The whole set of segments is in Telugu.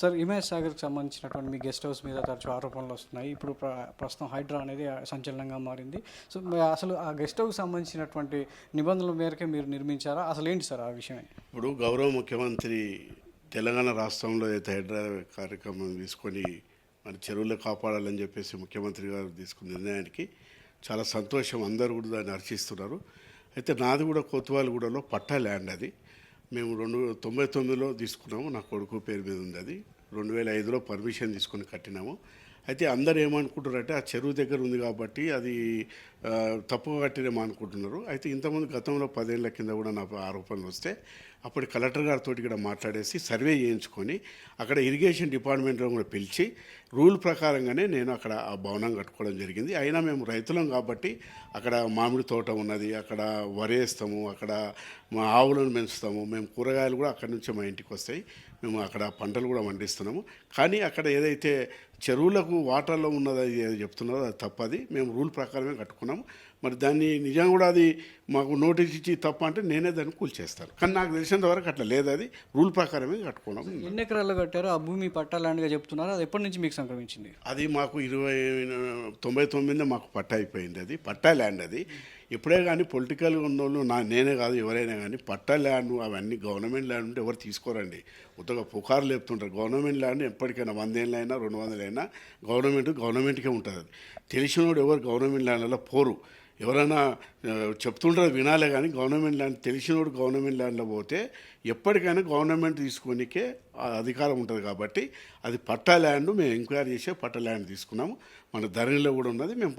సార్ ఇమేజ్ సాగర్కి సంబంధించినటువంటి మీ గెస్ట్ హౌస్ మీద తరచూ ఆరోపణలు వస్తున్నాయి. ఇప్పుడు ప్ర- ప్రస్తుతం హైడ్రా అనేది సంచలనంగా మారింది. సో అసలు ఆ గెస్ట్ హౌస్ సంబంధించినటువంటి నిబంధనల మేరకే మీరు నిర్మించారా? అసలు ఏంటి సార్ ఆ విషయమే? ఇప్పుడు గౌరవ ముఖ్యమంత్రి తెలంగాణ రాష్ట్రంలో అయితే హైడ్రా కార్యక్రమం తీసుకొని మన చెరువులు కాపాడాలని చెప్పేసి ముఖ్యమంత్రి గారు తీసుకున్న నిర్ణయానికి చాలా సంతోషం. అందరూ కూడా దాన్ని హర్షిస్తున్నారు. అయితే నాది కూడా కొత్వాలగూడలో పట్టా ల్యాండ్ అది. మేము రెండు తొంభై తొమ్మిదిలో తీసుకున్నాము. నా కొడుకు పేరు మీద ఉంది అది. రెండు వేల ఐదులో పర్మిషన్ తీసుకొని కట్టినాము. అయితే అందరు ఏమనుకుంటారంటే ఆ చెరువు దగ్గర ఉంది కాబట్టి అది తప్పుగా కట్టినేమో అనుకుంటున్నారు. అయితే ఇంతకుముందు గతంలో పదేళ్ళ కింద కూడా నాకు ఆరోపణలు వస్తే అప్పుడు కలెక్టర్ గారితో కూడా మాట్లాడేసి సర్వే చేయించుకొని అక్కడ ఇరిగేషన్ డిపార్ట్మెంట్లో కూడా పిలిచి రూల్ ప్రకారంగానే నేను అక్కడ ఆ భవనం కట్టుకోవడం జరిగింది. అయినా మేము రైతులం కాబట్టి అక్కడ మామిడి తోట ఉన్నది అక్కడ వరేస్తాము అక్కడ మా ఆవులను పెంచుతాము మేము కూరగాయలు కూడా అక్కడి నుంచే మా ఇంటికి వస్తాయి మేము అక్కడ పంటలు కూడా పండిస్తున్నాము. కానీ అక్కడ ఏదైతే చెరువులకు వాటర్లో ఉన్నది అది చెప్తున్నారో అది తప్పది. మేము రూల్ ప్రకారమే కట్టుకున్నాము. మరి దాన్ని నిజంగా కూడా అది మాకు నోటీస్ ఇచ్చి తప్ప అంటే నేనే దాన్ని కూల్చేస్తాను. కానీ నాకు తెలిసినంత వరకు అట్లా లేదు అది. రూల్ ప్రకారమే కట్టుకున్నాము ఎన్ని ఎకరాల్లో కట్టారో? ఆ భూమి పట్టా ల్యాండ్గా చెప్తున్నారు. అది ఎప్పటి నుంచి మీకు సంక్రమించింది? అది మాకు ఇరవై తొంభై తొమ్మిదిలో మాకు పట్టా అయిపోయింది అది. పట్టా ల్యాండ్ అది. ఇప్పుడే కానీ పొలిటికల్ ఉన్నోళ్ళు నా నేనే కాదు ఎవరైనా కానీ పట్టా ల్యాండ్ అవన్నీ గవర్నమెంట్ ల్యాండ్ ఉంటే ఎవరు తీసుకోరండి. ఉత్తగా పుకారు లేపుతుంటారు. గవర్నమెంట్ ల్యాండ్ ఎప్పటికైనా వందేళ్ళైనా రెండు వందలైనా గవర్నమెంట్ గవర్నమెంట్కే ఉంటుంది అది. తెలిసినోడు ఎవరు గవర్నమెంట్ ల్యాండ్లలో పోరు. ఎవరైనా చెప్తుంటారు వినాలే కానీ గవర్నమెంట్ ల్యాండ్ తెలిసినోడు గవర్నమెంట్ ల్యాండ్లో పోతే ఎప్పటికైనా గవర్నమెంట్ తీసుకొనికే అధికారం ఉంటుంది కాబట్టి అది పట్టా ల్యాండ్ మేము ఎంక్వైరీ చేసే పట్టా ల్యాండ్ తీసుకున్నాము. మన ధరణిలో కూడా ఉన్నది. మేము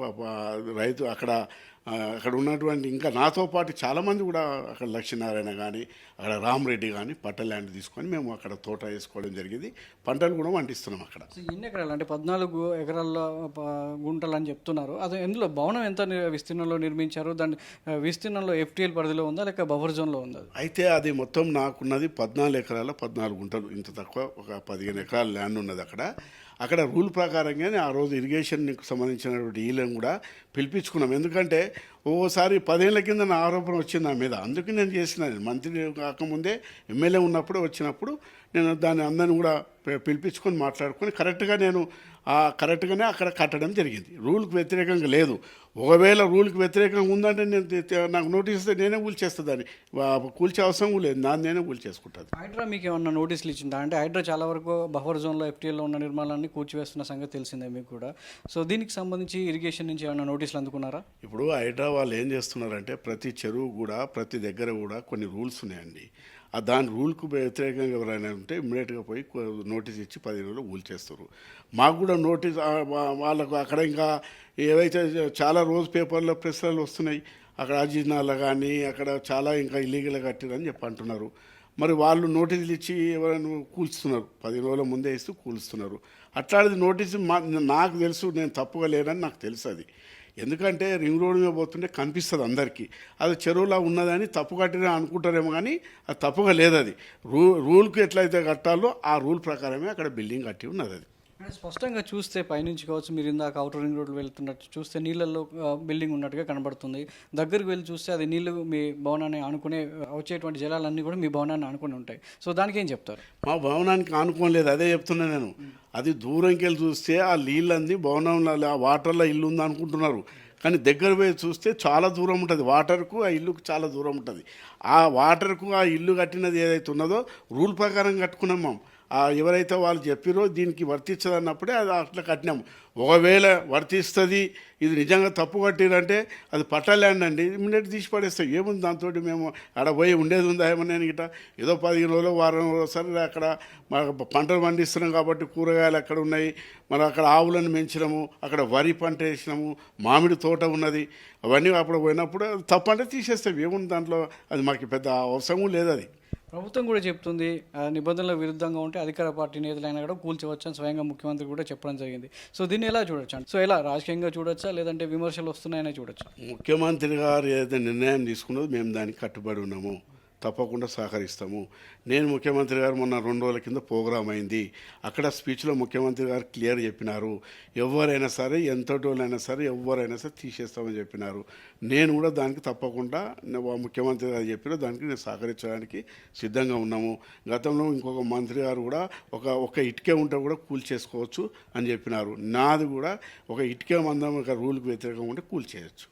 రైతు అక్కడ అక్కడ ఉన్నటువంటి ఇంకా నాతో పాటు చాలామంది కూడా అక్కడ లక్ష్మీనారాయణ కానీ అక్కడ రామరెడ్డి కానీ పట్ట ల్యాండ్ తీసుకొని మేము అక్కడ తోట వేసుకోవడం జరిగింది. పంటలు కూడా పండిస్తున్నాం అక్కడ. ఎన్ని ఎకరాలు? అంటే పద్నాలుగు ఎకరాల్లో గుంటలు అని చెప్తున్నారు. అది ఎందులో భవనం ఎంత విస్తీర్ణంలో విస్తీర్ణంలో నిర్మించారు దాని విస్తీర్ణంలో ఎఫ్టీఎల్ పరిధిలో ఉందా లేక బఫర్ జోన్లో ఉందా? అయితే అది మొత్తం నాకున్నది పద్నాలుగు ఎకరాల పద్నాలుగు గుంటలు ఇంత తక్కువ ఒక పదిహేను ఎకరాల ల్యాండ్ ఉన్నది అక్కడ. అక్కడ రూల్ ప్రకారంగానే ఆ రోజు ఇరిగేషన్కి సంబంధించినటువంటి ఈలను కూడా పిలిపించుకున్నాం. ఎందుకంటే ఓసారి పదేళ్ళ కింద నా ఆరోపణ వచ్చింది నా మీద. అందుకే నేను చేసిన మంత్రి కాకముందే ఎమ్మెల్యే ఉన్నప్పుడే వచ్చినప్పుడు నేను దాన్ని అందరిని కూడా పిలిపించుకొని మాట్లాడుకొని కరెక్ట్గా నేను కరెక్ట్గానే అక్కడ కట్టడం జరిగింది. రూల్కి వ్యతిరేకంగా లేదు. ఒకవేళ రూల్కి వ్యతిరేకంగా ఉందంటే నేను నాకు నోటీస్ ఇస్తే నేనే కూల్చేస్తా దాన్ని కూల్చే అవసరం లేదు. దాన్ని నేనే కూల్చేసుకుంటుంది హైడ్రా మీకు ఏమన్నా నోటీసులు ఇచ్చిందా? అంటే హైడ్రా చాలా వరకు బఫర్ జోన్లో ఎఫ్టీఎల్లో ఉన్న నిర్మాణాన్ని కూర్చివేస్తున్న సంగతి తెలిసిందే మీకు కూడా. సో దీనికి సంబంధించి ఇరిగేషన్ నుంచి ఏమైనా నోటీసులు అందుకున్నారా? ఇప్పుడు హైడ్రా వాళ్ళు ఏం చేస్తున్నారంటే ప్రతి చెరువు కూడా ప్రతి దగ్గర కూడా కొన్ని రూల్స్ ఉన్నాయండి. దాని రూల్కు వ్యతిరేకంగా ఎవరైనా ఉంటే ఇమ్మీడియట్గా పోయి నోటీస్ ఇచ్చి పది రోజులు ఊలు చేస్తారు. మాకు కూడా నోటీస్ వాళ్ళకు అక్కడ ఇంకా ఏవైతే చాలా రోజు పేపర్లో ప్రశ్నలు వస్తున్నాయి అక్కడ అజీనాలు కానీ అక్కడ చాలా ఇంకా ఇల్లీగల్గా కట్టిరని చెప్పి అంటున్నారు. మరి వాళ్ళు నోటీసులు ఇచ్చి ఎవరైనా కూల్చుతున్నారు పది రోజుల ముందే ఇస్తూ కూలుస్తున్నారు. అట్లాంటిది నోటీసు మా నాకు తెలుసు నేను తప్పుగా లేనని నాకు తెలుసు అది. ఎందుకంటే రింగ్ రోడ్ మీద పోతుంటే కనిపిస్తుంది అందరికీ. అది చెరువులా ఉన్నదని తప్పు కట్టినా అనుకుంటారేమో కానీ అది తప్పుగా లేదు అది రూ రూల్కి ఎట్లయితే కట్టాలో ఆ రూల్ ప్రకారమే అక్కడ బిల్డింగ్ కట్టి ఉన్నది అది అంటే స్పష్టంగా చూస్తే పైనుంచి కావచ్చు మీరు ఇందాక అవుటర్ రింగ్ రోడ్ వెళ్తున్నట్టు చూస్తే నీళ్ళల్లో బిల్డింగ్ ఉన్నట్టుగా కనబడుతుంది. దగ్గరికి వెళ్ళి చూస్తే అది నీళ్ళు మీ భవనాన్ని ఆనుకునే వచ్చేటువంటి జలాలన్నీ కూడా మీ భవనాన్ని ఆనుకుని ఉంటాయి. సో దానికి ఏం చెప్తారు? మా భవనానికి ఆనుకోలేదు అదే చెప్తున్నా నేను. అది దూరంకి వెళ్ళి చూస్తే ఆ నీళ్ళన్నీ భవనంలో ఆ వాటర్లో ఇల్లు ఉంది అనుకుంటున్నారు. కానీ దగ్గర పోయి చూస్తే చాలా దూరం ఉంటుంది. వాటర్కు ఆ ఇల్లుకు చాలా దూరం ఉంటుంది. ఆ వాటర్కు ఆ ఇల్లు కట్టినది ఏదైతే ఉన్నదో రూల్ ప్రకారం కట్టుకున్నాం మేము. ఎవరైతే వాళ్ళు చెప్పిరో దీనికి వర్తించదన్నప్పుడే అది అట్లా కట్టినాము ఒకవేళ వర్తిస్తుంది ఇది నిజంగా తప్పు కట్టిరంటే అది పట్టలేండి అండి. ఇమ్మీడియట్ తీసి పడేస్తాం. ఏముంది దాంతో మేము ఆడ పోయి ఉండేది ఉందా ఏమన్నా నేను ఏదో పదిహేను రోజులు వారం రోజులు అక్కడ మాకు పంటలు పండిస్తున్నాం కాబట్టి కూరగాయలు అక్కడ ఉన్నాయి? మనం అక్కడ ఆవులను పెంచినాము అక్కడ వరి పంట వేసినాము మామిడి తోట ఉన్నది. అవన్నీ అప్పుడు పోయినప్పుడు తప్పంటే తీసేస్తాం. ఏముంది దాంట్లో? అది మాకు పెద్ద అవసరం లేదు అది. ప్రభుత్వం కూడా చెప్తుంది ఆ, నిబంధనల విరుద్ధంగా ఉంటే అధికార పార్టీ నేతలైనా కూడా కూల్చవచ్చు అని స్వయంగా ముఖ్యమంత్రి కూడా చెప్పడం జరిగింది. సో దీన్ని ఎలా చూడొచ్చు సో ఎలా రాజకీయంగా చూడొచ్చా లేదంటే విమర్శలు వస్తున్నాయనే చూడొచ్చు? ముఖ్యమంత్రి గారు ఏదైతే నిర్ణయం తీసుకున్నది మేము దానికి కట్టుబడి ఉన్నాము. తప్పకుండా సహకరిస్తాము. నేను ముఖ్యమంత్రి గారు మొన్న రెండు రోజుల కింద ప్రోగ్రాం అయింది. అక్కడ స్పీచ్లో ముఖ్యమంత్రి గారు క్లియర్ చెప్పినారు. ఎవరైనా సరే ఎంతటోళ్ళైనా సరే ఎవరైనా సరే తీసేస్తామని చెప్పినారు. నేను కూడా దానికి తప్పకుండా ముఖ్యమంత్రి గారు చెప్పిన దానికి నేను సహకరించడానికి సిద్ధంగా ఉన్నాము. గతంలో ఇంకొక మంత్రి గారు కూడా ఒక ఒక ఇటుకే ఉంటే కూడా కూల్ చేసుకోవచ్చు అని చెప్పినారు. నాది కూడా ఒక ఇటుకే మందం ఒక రూల్కి వ్యతిరేకంగా ఉంటే కూల్ చేయొచ్చు.